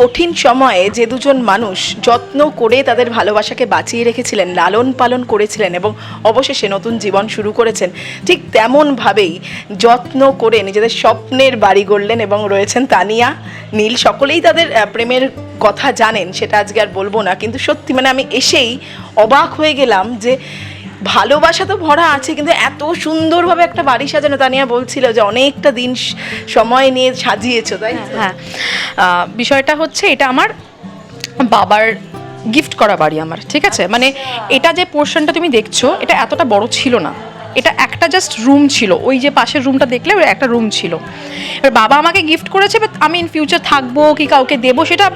কঠিন সময়ে যে দুজন মানুষ যত্ন করে তাদের ভালোবাসাকে বাঁচিয়ে রেখেছিলেন, লালন পালন করেছিলেন এবং অবশেষে নতুন জীবন শুরু করেছেন, ঠিক তেমনভাবেই যত্ন করে নিজেদের স্বপ্নের বাড়ি গড়লেন এবং রয়েছেন তানিয়া, নীল, সকলেই তাদের প্রেমের কথা জানেন, সেটা আজকে আর বলব না, কিন্তু সত্যি মানে আমি এসেই অবাক হয়ে গেলাম যে ভালোবাসা তো ভরা আছে, কিন্তু এত সুন্দরভাবে একটা বাড়ি সাজানো তানিয়া বলছিল যে অনেকটা দিন সময় নিয়ে সাজিয়েছো, তাই তো? হ্যাঁ বিষয়টা হচ্ছে এটা আমার বাবার গিফট করা বাড়ি আমার, ঠিক আছে? মানে এটা যে পোর্শনটা তুমি দেখছ, এটা এতটা বড় ছিল না। এটা একটা জাস্ট রুম ছিল, ওই যে পাশের রুমটা দেখলে একটা রুম ছিল। এবার বাবা আমাকে গিফট করেছে, but আমি ইন ফিউচার থাকব কি কাউকে দেবো, সেটা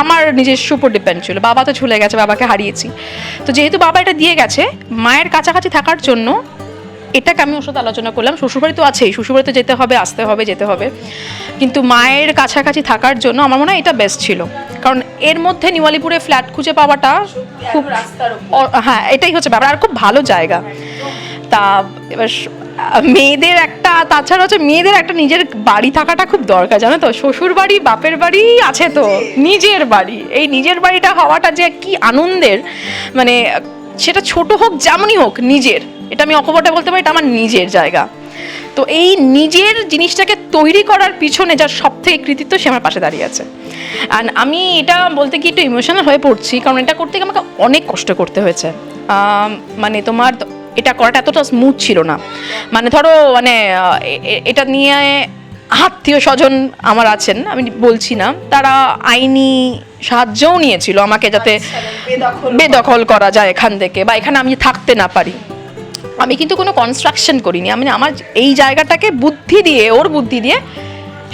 আমার নিজস্ব উপর ডিপেন্ড ছিল। বাবা তো ঝুলে গেছে বাবাকে হারিয়েছি। তো যেহেতু বাবা এটা দিয়ে গেছে মায়ের কাছাকাছি থাকার জন্য এটাকে আমি ওর সাথে আলোচনা করলাম। শ্বশুরবাড়ি তো আছেই শ্বশুরবাড়িতে যেতে হবে আসতে হবে যেতে হবে। কিন্তু মায়ের কাছাকাছি থাকার জন্য আমার মনে হয় এটা বেস্ট ছিল। কারণ এর মধ্যে নিওয়ালিপুরে ফ্ল্যাট খুঁজে পাওয়াটা খুব হ্যাঁ এটাই হচ্ছে ব্যাপার। আর খুব ভালো জায়গা। তা এবার মেয়েদের একটা তাছাড়া হচ্ছে মেয়েদের একটা নিজের বাড়ি থাকাটা খুব দরকার জানো তো? শ্বশুর বাড়ি বাপের বাড়ি আছে তো নিজের বাড়ি। এই নিজের বাড়িটা হওয়াটা যে কি আনন্দের মানে সেটা ছোট হোক যেমনই হোক নিজের। এটা আমি অকপটে বলতে পারি এটা আমার নিজের জায়গা। তো এই নিজের জিনিসটাকে তৈরি করার পিছনে যার সব থেকে কৃতিত্ব সে আমার পাশে দাঁড়িয়ে আছে। অ্যান্ড আমি এটা বলতে কি একটু ইমোশনাল হয়ে পড়ছি কারণ এটা করতে গিয়ে আমাকে অনেক কষ্ট করতে হয়েছে। মানে তোমার এটা করাটা এতটা স্মুথ ছিল না। মানে ধরো মানে এটা নিয়ে আত্মীয় স্বজন আমার আছেন আমি বলছি না তারা আইনি সাহায্যও নিয়েছিল আমাকে যাতে বেদখল করা যায় এখান থেকে বা এখানে আমি থাকতে না পারি। আমি কিন্তু কোনো কনস্ট্রাকশন করিনি আমি আমার এই জায়গাটাকে বুদ্ধি দিয়ে ওর বুদ্ধি দিয়ে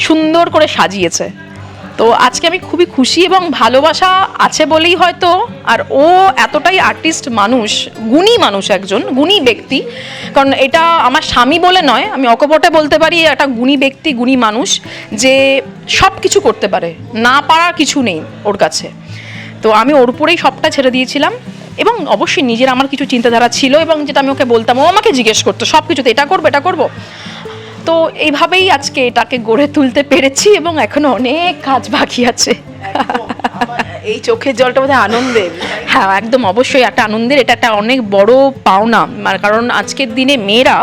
সুন্দর করে সাজিয়েছে। তো আজকে আমি খুবই খুশি এবং ভালোবাসা আছে বলেই হয়তো, আর ও এতটাই আর্টিস্ট মানুষ, গুণী মানুষ একজন, গুণী ব্যক্তি। কারণ এটা আমার স্বামী বলে নয়, আমি অকপটে বলতে পারি একটা গুণী ব্যক্তি, গুণী মানুষ যে সব কিছু করতে পারে, না পারার কিছু নেই ওর কাছে। তো আমি ওর উপরেই সবটা ছেড়ে দিয়েছিলাম এবং অবশ্যই নিজের আমার কিছু চিন্তাধারা ছিল এবং যেটা আমি ওকে বলতাম, ও আমাকে জিজ্ঞেস করতো সব কিছুতে এটা করব এটা করব। তো এইভাবেই আজকে এটাকে গড়ে তুলতে পেরেছি এবং এখনও অনেক কাজ বাকি আছে। এই চোখের জলটা বোধহয় আনন্দের। হ্যাঁ একদম অবশ্যই একটা আনন্দের এটা একটা অনেক বড় পাওনা। কারণ আজকের দিনে মেয়েরা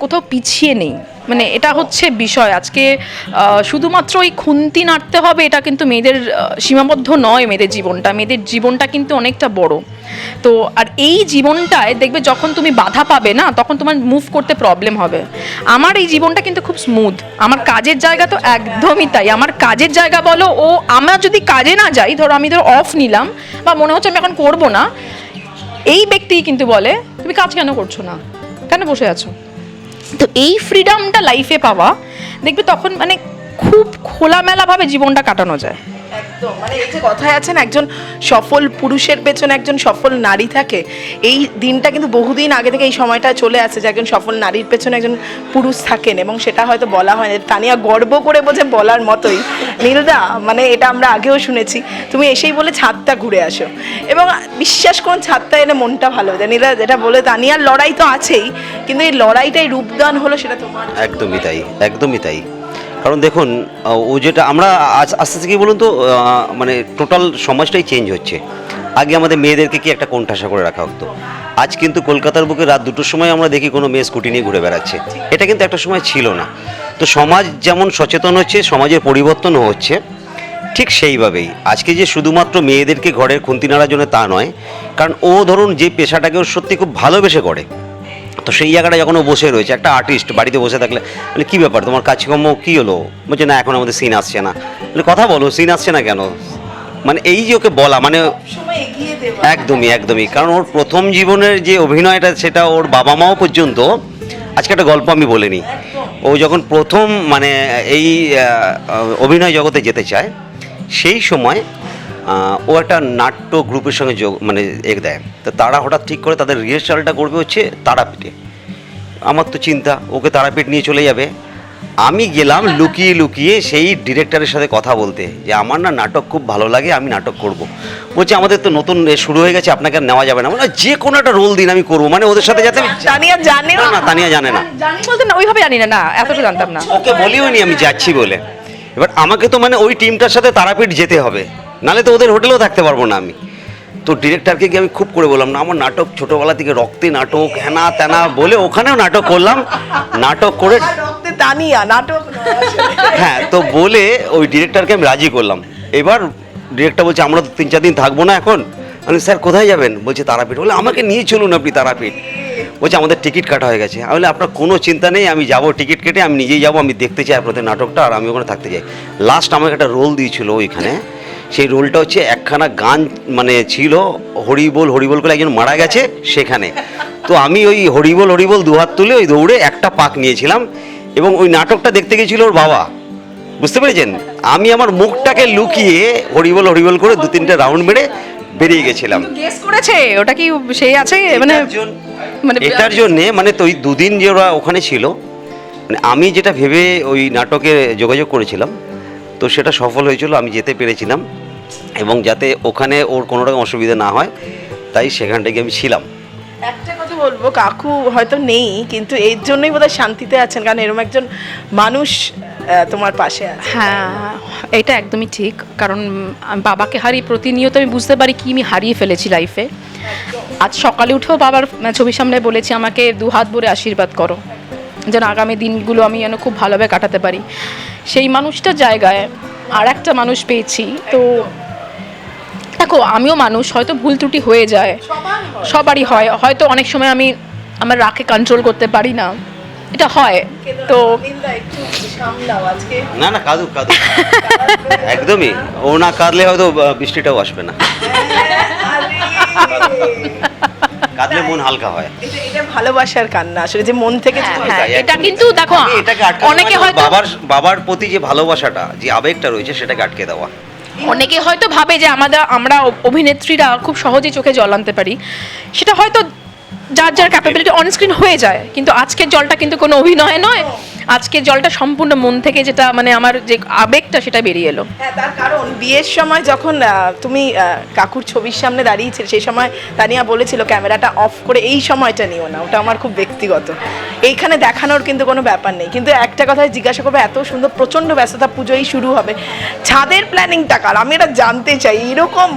কোথাও পিছিয়ে নেই। মানে এটা হচ্ছে বিষয়। আজকে শুধুমাত্র ওই খুন্তি নাড়তে হবে এটা কিন্তু মেয়েদের সীমাবদ্ধ নয় মেয়েদের জীবনটা। মেয়েদের জীবনটা কিন্তু অনেকটা বড়। তো আর এই জীবনটায় দেখবে যখন তুমি বাধা পাবে না, তখন তোমার মুভ করতে প্রবলেম হবে। আমার এই জীবনটা কিন্তু খুব স্মুথ আমার কাজের জায়গা তো একদমই তাই। আমার কাজের জায়গা বলো, ও আমরা যদি কাজে না যাই, ধরো আমি ধরো অফ নিলাম বা মনে হচ্ছে আমি এখন করব না, এই ব্যক্তিই কিন্তু বলে, তুমি কাজ কেন করছ না? কেন বসে আছো? তো এই ফ্রিডমটা লাইফে পাওয়া, দেখবে তখন মানে খুব খোলামেলাভাবে জীবনটা কাটানো যায়। একদম। মানে এই যে কথায় আছেন একজন সফল পুরুষের পেছনে একজন সফল নারী থাকে, এই দিনটা কিন্তু বহুদিন আগে থেকে এই সময়টা চলে আসছে যে একজন সফল নারীর পেছনে একজন পুরুষ থাকেন এবং সেটা হয়তো বলা হয় না। তানিয়া গর্ব করে বোঝে বলার মতোই। নীলদা মানে এটা আমরা আগেও শুনেছি। তুমি এসেই বলে ছাদটা ঘুরে আসো। এবং বিশ্বাস করুন, ছাদটা এলে মনটা ভালো হয়ে যায়। নীলা যেটা বলে, তানিয়ার লড়াই তো আছেই, কিন্তু এই লড়াইটাই রূপদান হলো সেটা তোমার। একদমই তাই একদমই তাই। কারণ দেখুন ও যেটা আমরা আজ আস্তে আস্তে কি বলুন তো মানে টোটাল সমাজটাই চেঞ্জ হচ্ছে। আগে আমাদের মেয়েদেরকে কি একটা কোণঠাসা করে রাখা হতো? আজ কিন্তু কলকাতার বুকে রাত দুটোর সময় আমরা দেখি কোনো মেয়ে স্কুটি নিয়ে ঘুরে বেড়াচ্ছে। এটা কিন্তু একটা সময় ছিল না। তো সমাজ যেমন সচেতন হচ্ছে, সমাজের পরিবর্তনও হচ্ছে, ঠিক সেইভাবেই। আজকে যে শুধুমাত্র মেয়েদেরকে ঘরের খুন্তি নাড়ার জন্য তা নয়, কারণ ও ধরুন যে পেশাটাকে ও সত্যি খুব ভালোবেসে করে তো সেই জায়গাটা যখন ও বসে রয়েছে একটা আর্টিস্ট বাড়িতে বসে থাকলে মানে কী ব্যাপার তোমার কাজকর্ম কী হলো? বলছে না এখন আমাদের সিন আসছে না। মানে কথা বলো সিন আসছে না কেন? মানে এই যে ওকে বলা মানে একদমই একদমই। কারণ ওর প্রথম জীবনের যে অভিনয়টা সেটা ওর বাবা মাও পর্যন্ত আজকে একটা গল্প আমি বলিনি ও যখন প্রথম মানে এই অভিনয় জগতে যেতে চায় সেই সময় ও একটা নাট্য গ্রুপের সঙ্গে যোগ মানে এক দেয়। তো তারা হঠাৎ ঠিক করে তাদের রিহার্সালটা করবে হচ্ছে তারাপীঠে। আমার তো চিন্তা ওকে তারাপীঠ নিয়ে চলে যাবে। আমি গেলাম লুকিয়ে লুকিয়ে সেই ডিরেক্টরের সাথে কথা বলতে যে আমার না নাটক খুব ভালো লাগে আমি নাটক করব। বলছে আমাদের তো নতুন শুরু হয়ে গেছে আপনাকে আর নেওয়া যাবে না। মানে যে কোনো একটা রোল দিন আমি করব মানে ওদের সাথে যাতে আমি তানিয়া জানেও না। না তানিয়া জানে না। জানি বলতে না ওইভাবে জানি না না এতটা জানতাম না। ওকে বলিও নি আমি যাচ্ছি বলে। এবার আমাকে তো মানে ওই টিমটার সাথে তারাপীঠ যেতে হবে নালে তো ওদের হোটেলেও থাকতে পারব না আমি। তো ডিরেক্টরকে গিয়ে আমি খুব করে বললাম না আমার নাটক ছোটোবেলা থেকে রক্তে নাটক হ্যানা ত্যানা বলে ওখানেও নাটক করলাম। নাটক করে তানিয়া নাটক হ্যাঁ তো বলে ওই ডিরেক্টরকে আমি রাজি করলাম। এবার ডিরেক্টর বলছে আমরা তো তিন চার দিন থাকব না এখন। আমি স্যার কোথায় যাবেন? বলছে তারাপীঠ। বলে আমাকে নিয়ে চলুন আপনি তারাপীঠ। বলছে আমাদের টিকিট কাটা হয়ে গেছে। আমি আপনার কোনো চিন্তা নেই আমি যাব টিকিট কেটে আমি নিজেই যাব আমি দেখতে চাই আপনাদের নাটকটা আর আমি ওখানে থাকতে চাই। লাস্ট আমাকে একটা রোল দিয়েছিল ওইখানে। সেই রোলটা হচ্ছে একখানা গান মানে ছিল হরিবোল হরিবোল করে একজন মারা গেছে সেখানে। তো আমি ওই হরিবোল হরিবোল দুহাত তুলে ওই দৌড়ে একটা পাক নিয়েছিলাম এবং ওই নাটকটা দেখতে গেছিল ওর বাবা। বুঝতে পেরেছেন? আমি আমার মুখটাকে লুকিয়ে হরিবল হরিবল করে দু তিনটে রাউন্ড মেরে বেরিয়ে গেছিলাম। গেস করেছে? ওটা কি সেই আছে? মানে এটার মানে এটার জন্যে মানে তো ওই দুদিন যে ওরা ওখানে ছিল মানে আমি যেটা ভেবে ওই নাটকে যোগাযোগ করেছিলাম তো সেটা সফল হয়েছিল আমি যেতে পেরেছিলাম। এবং যাতে ওখানে ওর কোনো রকম অসুবিধা না হয় তাই সেখানটাকে আমি ছিলাম। একটা কথা বলব কাকু হয়তো নেই কিন্তু এর জন্যই বোধহয় শান্তিতে আছেন কারণ এরকম একজন মানুষ তোমার পাশে আছে। হ্যাঁ এটা একদমই ঠিক কারণ আমি বাবাকে হারিয়ে প্রতিনিয়ত আমি বুঝতে পারি কি আমি হারিয়ে ফেলেছি লাইফে আজ সকালে উঠেও বাবার ছবির সামনে বলেছি আমাকে দু হাত ভরে আশীর্বাদ করো। যেন আগামী দিনগুলো আমি যেন খুব ভালোভাবে কাটাতে পারি। সেই মানুষটার জায়গায় আর একটা মানুষ পেয়েছি। তো দেখো আমিও মানুষ হয়তো ভুল ত্রুটি হয়ে যায়। সবারই হয়। হয়তো অনেক সময় আমি আমার রাগে কন্ট্রোল করতে পারি না। এটা হয়। তো না না কাদু কাদু একদমই। ও না কাঁদলে হয়তো বৃষ্টিটাও আসবে না। কাঁদলে মন হালকা হয়। এটা- ভালোবাসার কান্না আসলে যে মন থেকে হ্যাঁ, চলে হ্যাঁ। যায়। এটা কিন্তু দেখো, এটাকে অনেকে হয়তো- বাবার বাবার প্রতি যে ভালোবাসাটা যে আবেগটা রয়েছে সেটাকে আটকে দেওয়া। অনেকে হয়তো ভাবে যে আমাদের আমরা অভিনেত্রীরা খুব সহজেই চোখে জল আনতে পারি। সেটা হয়তো যার যার ক্যাপাবিলিটি অনস্ক্রিন হয়ে যায় কিন্তু আজকের জলটা কিন্তু কোনো অভিনয় নয়। আজকের জলটা সম্পূর্ণ মন থেকে যেটা মানে আমার যে আবেগটা সেটা বেরিয়ে এলো। হ্যাঁ তার কারণ বিয়ের সময় যখন তুমি কাকুর ছবির সামনে দাঁড়িয়েছিলে সেই সময় তানিয়া বলেছিল ক্যামেরাটা অফ করে এই সময়টা নিও না ওটা আমার খুব ব্যক্তিগত। এইখানে দেখানোর কিন্তু কোনো ব্যাপার নেই। কিন্তু একটা কথা জিজ্ঞাসা করবে এত সুন্দর প্রচণ্ড ব্যস্ততা পুজোই শুরু হবে। ছাদের প্ল্যানিংটা কার? আমি এটা জানতে চাই এরকম?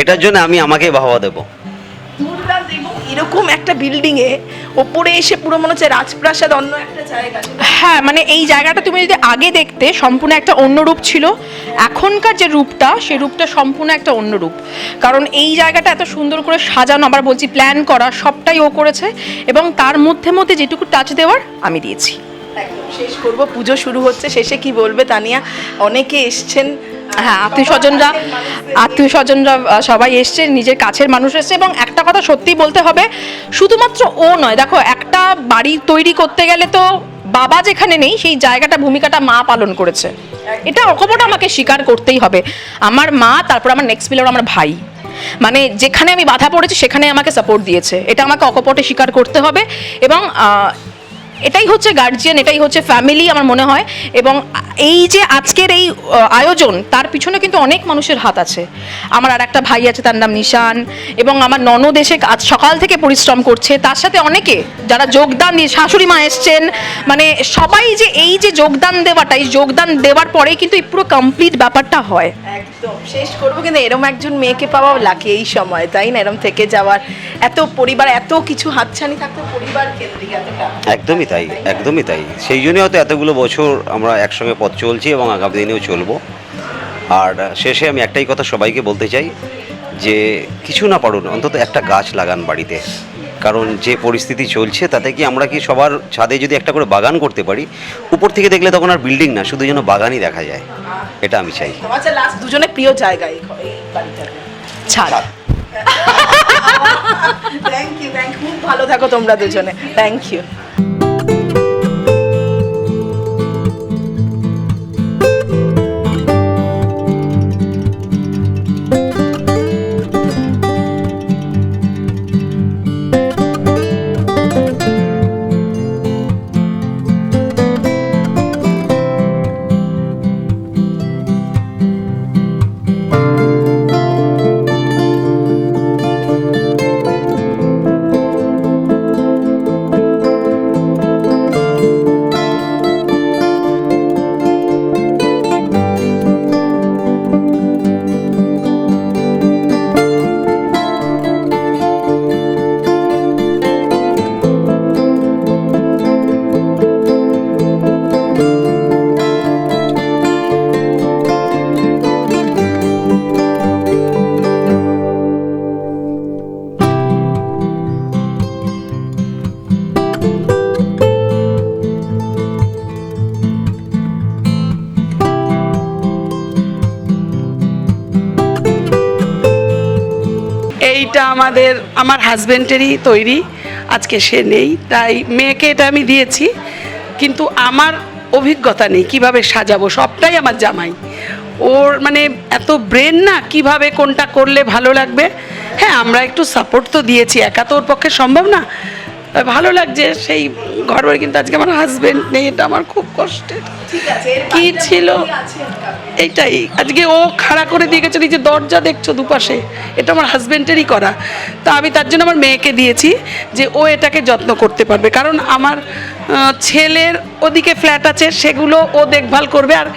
এটার জন্য আমি আমাকে বাহবা দেবো। এবং এরকম একটা বিল্ডিং এ ওপরে এসে পুরো মনে হচ্ছে রাজপ্রাসাদ অন্য একটা জায়গা। হ্যাঁ মানে এই জায়গাটা তুমি যদি আগে দেখতে সম্পূর্ণ একটা অন্য রূপ ছিল। এখনকার যে রূপটা সেই রূপটা সম্পূর্ণ একটা অন্য রূপ। কারণ এই জায়গাটা এত সুন্দর করে সাজানো আবার বলছি প্ল্যান করা সবটাই ও করেছে। এবং তার মধ্যে মধ্যে যেটুকু টাচ দেওয়ার আমি দিয়েছি। শেষ করব। পুজো শুরু হচ্ছে শেষে কি বলবে তানিয়া? অনেকে এসছেন হ্যাঁ আত্মীয় স্বজনরা আত্মীয় স্বজনরা সবাই এসছে, নিজের কাছের মানুষ এসছে এবং একটা কথা সত্যি বলতে হবে, শুধুমাত্র ও নয়, দেখো, একটা বাড়ি তৈরি করতে গেলে তো বাবা যেখানে নেই, সেই জায়গাটা, ভূমিকাটা মা পালন করেছে। এটা অকপট আমাকে স্বীকার করতেই হবে। আমার মা, তারপর আমার নেক্সট পিলার আমার ভাই। মানে যেখানে আমি বাধা পড়েছি, সেখানে আমাকে সাপোর্ট দিয়েছে। এটা আমাকে অকপটে স্বীকার করতে হবে এবং এটাই হচ্ছে গার্জিয়ান এটাই হচ্ছে ফ্যামিলি আমার মনে হয়। এবং এই যে আজকের এই আয়োজন তার পিছনে কিন্তু অনেক মানুষের হাত আছে। আমার আর একটা ভাই আছে তার নাম নিশান। এবং আমার ননদ এসে আজ সকাল থেকে পরিশ্রম করছে। তার সাথে অনেকে যারা যোগদান দিয়ে শাশুড়ি মা এসছেন মানে সবাই যে এই যে যোগদান দেওয়াটা এই যোগদান দেওয়ার পরেই কিন্তু এই পুরো কমপ্লিট ব্যাপারটা হয়। একদম। শেষ করব কিন্তু এরম একজন মেয়েকে পাওয়াও লাগে এই সময় তাই না? এরম থেকে যাওয়ার এত পরিবার এত কিছু হাতছানি থাকতো পরিবার কেন্দ্রিক এতটা। একদমই তাই একদমই তাই। সেই জন্যই হয়তো এতগুলো বছর আমরা একসঙ্গে পথ চলছি এবং আগামী দিনেও চলবো। আর শেষে আমি একটাই কথা সবাইকে বলতে চাই যে কিছু না পারুন অন্তত একটা গাছ লাগান বাড়িতে। কারণ যে পরিস্থিতি চলছে তাতে কি আমরা কি সবার ছাদে যদি একটা করে বাগান করতে পারি উপর থেকে দেখলে তখন আর বিল্ডিং না শুধু যেন বাগানই দেখা যায়। এটা আমি চাই। আচ্ছা লাস্ট দুজনে প্রিয় জায়গা এই ঘ- এই বাড়িটাতে। ছাড় থ্যাংক ইউ থ্যাংক খুব ভালো থাকো তোমরা দুজনে। থ্যাংক ইউ আমাদের, আমার হাজব্যান্ডেরই তৈরি, আজকে সে নেই, তাই মেয়েকে এটা আমি দিয়েছি, কিন্তু আমার অভিজ্ঞতা নেই কীভাবে সাজাবো, সবটাই আমার জামাই। ওর মানে এত ব্রেন না কীভাবে কোনটা করলে ভালো লাগবে? হ্যাঁ আমরা একটু সাপোর্ট তো দিয়েছি, একা তো ওর পক্ষে সম্ভব না। ভালো লাগছে সেই ঘর বাড়ি কিন্তু আজকে আমার হাজবেন্ড নেই এটা আমার খুব কষ্টের কি ছিল? এইটাই আজকে ও খাড়া করে দিয়ে গেছে যে দরজা দেখছ দুপাশে এটা আমার হাজবেন্ডেরই করা। তা আমি তার জন্য আমার মেয়েকে দিয়েছি যে ও এটাকে যত্ন করতে পারবে কারণ আমার ছেলের ওদিকে ফ্ল্যাট আছে সেগুলো ও দেখভাল করবে আর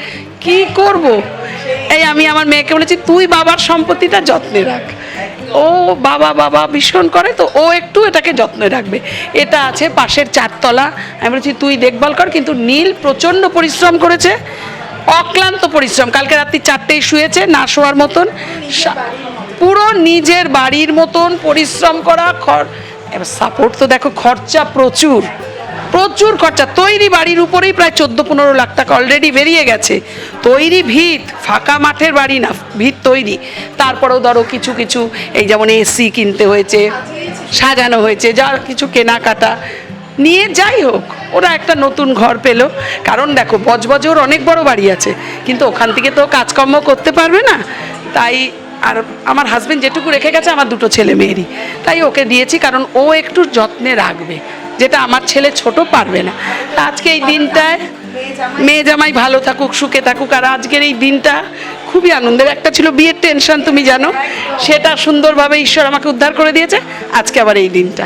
কি করব? এই আমি আমার মেয়েকে বলেছি তুই বাবার সম্পত্তিটা যত্নে রাখ। ও বাবা বাবা ভীষণ করে তো ও একটু এটাকে যত্নে রাখবে। এটা আছে পাশের চারতলা। আমি বলছি তুই দেখভাল কর কিন্তু নীল প্রচণ্ড পরিশ্রম করেছে অক্লান্ত পরিশ্রম। কালকে রাত্রি চারটেই শুয়েছে না শোয়ার মতন। পুরো নিজের বাড়ির মতন পরিশ্রম করা খর এবার সাপোর্ট তো দেখো খরচা প্রচুর। প্রচুর খরচা। তৈরি বাড়ির উপরেই প্রায় চোদ্দ পনেরো লাখ টাকা অলরেডি বেরিয়ে গেছে। তৈরি ভিত, ফাঁকা মাঠের বাড়ি না, ভিত তৈরি। তারপরেও ধরো কিছু কিছু, এই যেমন এসি কিনতে হয়েছে, সাজানো হয়েছে, যা কিছু কেনাকাটা। নিয়ে যাই হোক, ওরা একটা নতুন ঘর পেল। কারণ দেখো বজবজে ওর অনেক বড় বাড়ি আছে, কিন্তু ওখান থেকে তো কাজকর্ম করতে পারবে না। তাই আর আমার হাজবেন্ড যেটুকু রেখে গেছে, আমার দুটো ছেলে মেয়েরই। তাই ওকে দিয়েছি, কারণ ও একটু যত্নে রাখবে। যেটা আমার ছেলে ছোট পারবে না। আজকে এই দিনটায় মেয়ে জামাই ভালো থাকুক, সুখে থাকুক, আর আজকের এই দিনটা খুবই আনন্দের। একটা ছিল বিয়ের টেনশন তুমি জানো? সেটা সুন্দরভাবে ঈশ্বর আমাকে উদ্ধার করে দিয়েছে। আজকে আবার এই দিনটা।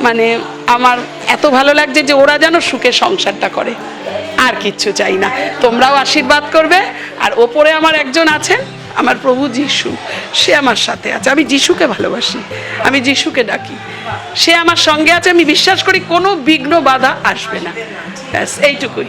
মানে আমার এত ভালো লাগছে যে ওরা যেন সুখে সংসারটা করে। আর কিচ্ছু চাই না। তোমরাও আশীর্বাদ করবে। আর ওপরে আমার একজন আছেন আমার প্রভু যিশু, সে আমার সাথে আছে। আমি যিশুকে ভালোবাসি, আমি যিশুকে ডাকি। সে আমার সঙ্গে আছে, আমি বিশ্বাস করি কোনো বিঘ্ন বাধা আসবে না। ব্যাস, এইটুকুই।